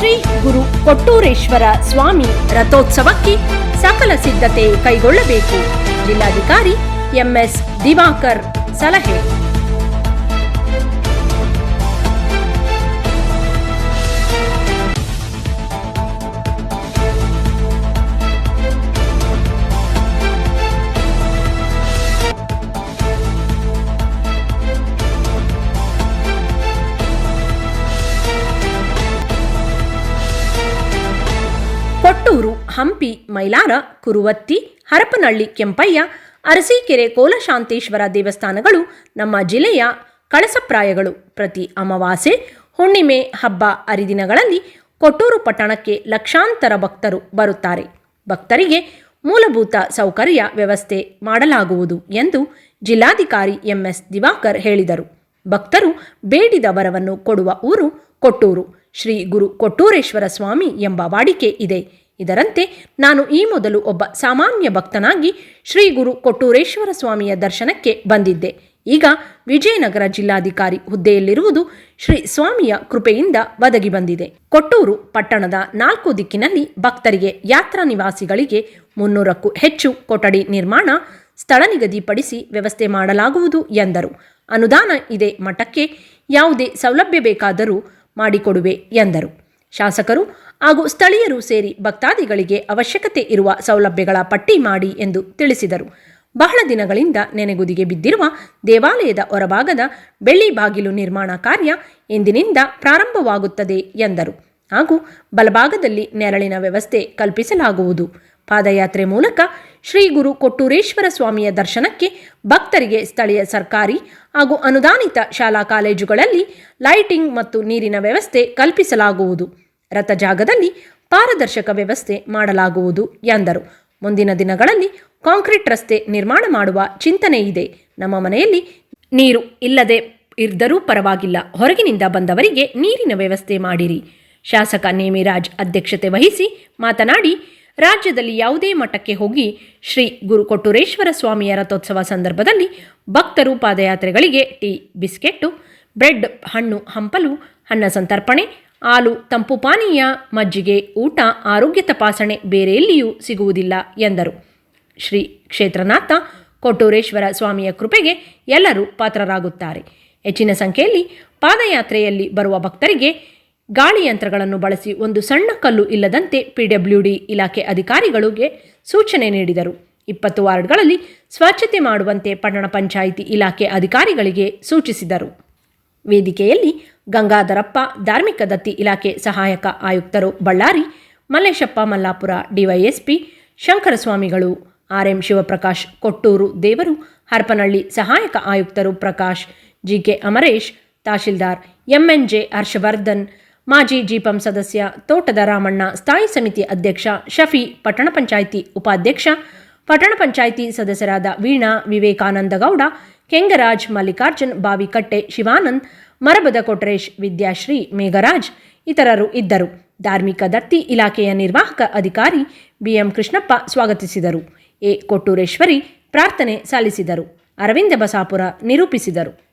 ಶ್ರೀ ಗುರು ಕೊಟ್ಟೂರೇಶ್ವರ ಸ್ವಾಮಿ ರಥೋತ್ಸವಕ್ಕೆ ಸಕಲ ಸಿದ್ಧತೆ ಕೈಗೊಳ್ಳಬೇಕು. ಜಿಲ್ಲಾಧಿಕಾರಿ ಎಂಎಸ್ ದಿವಾಕರ್ ಸಲಹೆ. ಕೊಟ್ಟೂರು, ಹಂಪಿ, ಮೈಲಾರ, ಕುರುವತ್ತಿ, ಹರಪನಹಳ್ಳಿ, ಕೆಂಪಯ್ಯ, ಅರಸೀಕೆರೆ, ಕೋಲಶಾಂತೇಶ್ವರ ದೇವಸ್ಥಾನಗಳು ನಮ್ಮ ಜಿಲ್ಲೆಯ ಕಳಸಪ್ರಾಯಗಳು. ಪ್ರತಿ ಅಮಾವಾಸ್ಯೆ, ಹುಣ್ಣಿಮೆ, ಹಬ್ಬ ಹರಿದಿನಗಳಲ್ಲಿ ಕೊಟ್ಟೂರು ಪಟ್ಟಣಕ್ಕೆ ಲಕ್ಷಾಂತರ ಭಕ್ತರು ಬರುತ್ತಾರೆ. ಭಕ್ತರಿಗೆ ಮೂಲಭೂತ ಸೌಕರ್ಯ ವ್ಯವಸ್ಥೆ ಮಾಡಲಾಗುವುದು ಎಂದು ಜಿಲ್ಲಾಧಿಕಾರಿ ಎಂಎಸ್ ದಿವಾಕರ್ ಹೇಳಿದರು. ಭಕ್ತರು ಬೇಡಿದ ವರವನ್ನು ಕೊಡುವ ಊರು ಕೊಟ್ಟೂರು. ಶ್ರೀ ಗುರು ಕೊಟ್ಟೂರೇಶ್ವರ ಸ್ವಾಮಿ ಎಂಬ ವಾಡಿಕೆ ಇದೆ. ಇದರಂತೆ ನಾನು ಈ ಮೊದಲು ಒಬ್ಬ ಸಾಮಾನ್ಯ ಭಕ್ತನಾಗಿ ಶ್ರೀ ಗುರು ಕೊಟ್ಟೂರೇಶ್ವರ ಸ್ವಾಮಿಯ ದರ್ಶನಕ್ಕೆ ಬಂದಿದ್ದೆ. ಈಗ ವಿಜಯನಗರ ಜಿಲ್ಲಾಧಿಕಾರಿ ಹುದ್ದೆಯಲ್ಲಿರುವುದು ಶ್ರೀ ಸ್ವಾಮಿಯ ಕೃಪೆಯಿಂದ ಒದಗಿ ಬಂದಿದೆ. ಕೊಟ್ಟೂರು ಪಟ್ಟಣದ ನಾಲ್ಕು ದಿಕ್ಕಿನಲ್ಲಿ ಭಕ್ತರಿಗೆ ಯಾತ್ರಾ ನಿವಾಸಿಗಳಿಗೆ ಮುನ್ನೂರಕ್ಕೂ ಹೆಚ್ಚು ಕೊಠಡಿ ನಿರ್ಮಾಣ ಸ್ಥಳ ನಿಗದಿಪಡಿಸಿ ವ್ಯವಸ್ಥೆ ಮಾಡಲಾಗುವುದು ಎಂದರು. ಅನುದಾನ ಇದೆ ಮಠಕ್ಕೆ ಯಾವುದೇ ಸೌಲಭ್ಯ ಬೇಕಾದರೂ ಮಾಡಿಕೊಡುವೆ ಎಂದರು. ಶಾಸಕರು ಹಾಗೂ ಸ್ಥಳೀಯರು ಸೇರಿ ಭಕ್ತಾದಿಗಳಿಗೆ ಅವಶ್ಯಕತೆ ಇರುವ ಸೌಲಭ್ಯಗಳ ಪಟ್ಟಿ ಮಾಡಿ ಎಂದು ತಿಳಿಸಿದರು. ಬಹಳ ದಿನಗಳಿಂದ ನೆನೆಗುದಿಗೆ ಬಿದ್ದಿರುವ ದೇವಾಲಯದ ಹೊರಭಾಗದ ಬೆಳ್ಳಿ ಬಾಗಿಲು ನಿರ್ಮಾಣ ಕಾರ್ಯ ಇಂದಿನಿಂದ ಪ್ರಾರಂಭವಾಗುತ್ತದೆ ಎಂದರು. ಹಾಗೂ ಬಲಭಾಗದಲ್ಲಿ ನೆರಳಿನ ವ್ಯವಸ್ಥೆ ಕಲ್ಪಿಸಲಾಗುವುದು. ಪಾದಯಾತ್ರೆ ಮೂಲಕ ಶ್ರೀ ಗುರು ಕೊಟ್ಟೂರೇಶ್ವರ ಸ್ವಾಮಿಯ ದರ್ಶನಕ್ಕೆ ಭಕ್ತರಿಗೆ ಸ್ಥಳೀಯ ಸರ್ಕಾರಿ ಹಾಗೂ ಅನುದಾನಿತ ಶಾಲಾ ಕಾಲೇಜುಗಳಲ್ಲಿ ಲೈಟಿಂಗ್ ಮತ್ತು ನೀರಿನ ವ್ಯವಸ್ಥೆ ಕಲ್ಪಿಸಲಾಗುವುದು. ರಥ ಜಾಗದಲ್ಲಿ ಪಾರದರ್ಶಕ ವ್ಯವಸ್ಥೆ ಮಾಡಲಾಗುವುದು ಎಂದರು. ಮುಂದಿನ ದಿನಗಳಲ್ಲಿ ಕಾಂಕ್ರೀಟ್ ರಸ್ತೆ ನಿರ್ಮಾಣ ಮಾಡುವ ಚಿಂತನೆ ಇದೆ. ನಮ್ಮ ಮನೆಯಲ್ಲಿ ನೀರು ಇಲ್ಲದೆ ಇದ್ದರೂ ಪರವಾಗಿಲ್ಲ. ಹೊರಗಿನಿಂದ ಬಂದವರಿಗೆ ನೀರಿನ ವ್ಯವಸ್ಥೆ ಮಾಡಿರಿ. ಶಾಸಕ ನೇಮಿರಾಜ್ ಅಧ್ಯಕ್ಷತೆ ವಹಿಸಿ ಮಾತನಾಡಿ ರಾಜ್ಯದಲ್ಲಿ ಯಾವುದೇ ಮಠಕ್ಕೆ ಹೋಗಿ ಶ್ರೀ ಗುರು ಕೊಟ್ಟೂರೇಶ್ವರ ಸ್ವಾಮಿಯ ರಥೋತ್ಸವ ಸಂದರ್ಭದಲ್ಲಿ ಭಕ್ತರು ಪಾದಯಾತ್ರೆಗಳಿಗೆ ಟೀ, ಬಿಸ್ಕೆಟ್ಟು, ಬ್ರೆಡ್, ಹಣ್ಣು ಹಂಪಲು ಹಣ್ಣ ಸಂತರ್ಪಣೆ, ಹಾಲು, ತಂಪು ಪಾನೀಯ, ಮಜ್ಜಿಗೆ, ಊಟ, ಆರೋಗ್ಯ ತಪಾಸಣೆ ಬೇರೆ ಎಲ್ಲಿಯೂ ಸಿಗುವುದಿಲ್ಲ ಎಂದರು. ಶ್ರೀ ಕ್ಷೇತ್ರನಾಥ ಕೊಟ್ಟೂರೇಶ್ವರ ಸ್ವಾಮಿಯ ಕೃಪೆಗೆ ಎಲ್ಲರೂ ಪಾತ್ರರಾಗುತ್ತಾರೆ. ಹೆಚ್ಚಿನ ಸಂಖ್ಯೆಯಲ್ಲಿ ಪಾದಯಾತ್ರೆಯಲ್ಲಿ ಬರುವ ಭಕ್ತರಿಗೆ ಗಾಳಿ ಯಂತ್ರಗಳನ್ನು ಬಳಸಿ ಒಂದು ಸಣ್ಣ ಕಲ್ಲು ಇಲ್ಲದಂತೆ ಪಿಡಬ್ಲ್ಯೂಡಿ ಇಲಾಖೆ ಅಧಿಕಾರಿಗಳಿಗೆ ಸೂಚನೆ ನೀಡಿದರು. ಇಪ್ಪತ್ತು ವಾರ್ಡ್ಗಳಲ್ಲಿ ಸ್ವಚ್ಛತೆ ಮಾಡುವಂತೆ ಪಟ್ಟಣ ಪಂಚಾಯಿತಿ ಇಲಾಖೆ ಅಧಿಕಾರಿಗಳಿಗೆ ಸೂಚಿಸಿದರು. ವೇದಿಕೆಯಲ್ಲಿ ಗಂಗಾಧರಪ್ಪ, ಧಾರ್ಮಿಕ ದತ್ತಿ ಇಲಾಖೆ ಸಹಾಯಕ ಆಯುಕ್ತರು ಬಳ್ಳಾರಿ, ಮಲ್ಲೇಶಪ್ಪ ಮಲ್ಲಾಪುರ ಡಿವೈಎಸ್ಪಿ ಶಂಕರಸ್ವಾಮಿಗಳು ಆರ್ಎಂ ಶಿವಪ್ರಕಾಶ್, ಕೊಟ್ಟೂರು ದೇವರು, ಹರಪನಹಳ್ಳಿ ಸಹಾಯಕ ಆಯುಕ್ತರು ಪ್ರಕಾಶ್ ಜಿಕೆ ಅಮರೇಶ್, ತಹಶೀಲ್ದಾರ್ ಎಂಎನ್ಜೆ ಹರ್ಷವರ್ಧನ್ ಮಾಜಿ ಜಿಪಂ ಸದಸ್ಯ ತೋಟದ ರಾಮಣ್ಣ, ಸ್ಥಾಯಿ ಸಮಿತಿ ಅಧ್ಯಕ್ಷ ಶಫಿ, ಪಟ್ಟಣ ಪಂಚಾಯಿತಿ ಉಪಾಧ್ಯಕ್ಷ, ಪಟ್ಟಣ ಪಂಚಾಯಿತಿ ಸದಸ್ಯರಾದ ವೀಣಾ ವಿವೇಕಾನಂದಗೌಡ, ಕೆಂಗರಾಜ್ ಮಲ್ಲಿಕಾರ್ಜುನ್, ಬಾವಿಕಟ್ಟೆ ಶಿವಾನಂದ್, ಮರಬದ ಕೊಟ್ರೇಶ್, ವಿದ್ಯಾಶ್ರೀ ಮೇಘರಾಜ್ ಇತರರು ಇದ್ದರು. ಧಾರ್ಮಿಕ ದತ್ತಿ ಇಲಾಖೆಯ ನಿರ್ವಾಹಕ ಅಧಿಕಾರಿ ಬಿಎಂ ಕೃಷ್ಣಪ್ಪ ಸ್ವಾಗತಿಸಿದರು. ಎ. ಕೊಟ್ಟೂರೇಶ್ವರಿ ಪ್ರಾರ್ಥನೆ ಸಲ್ಲಿಸಿದರು. ಅರವಿಂದ ಬಸಾಪುರ ನಿರೂಪಿಸಿದರು.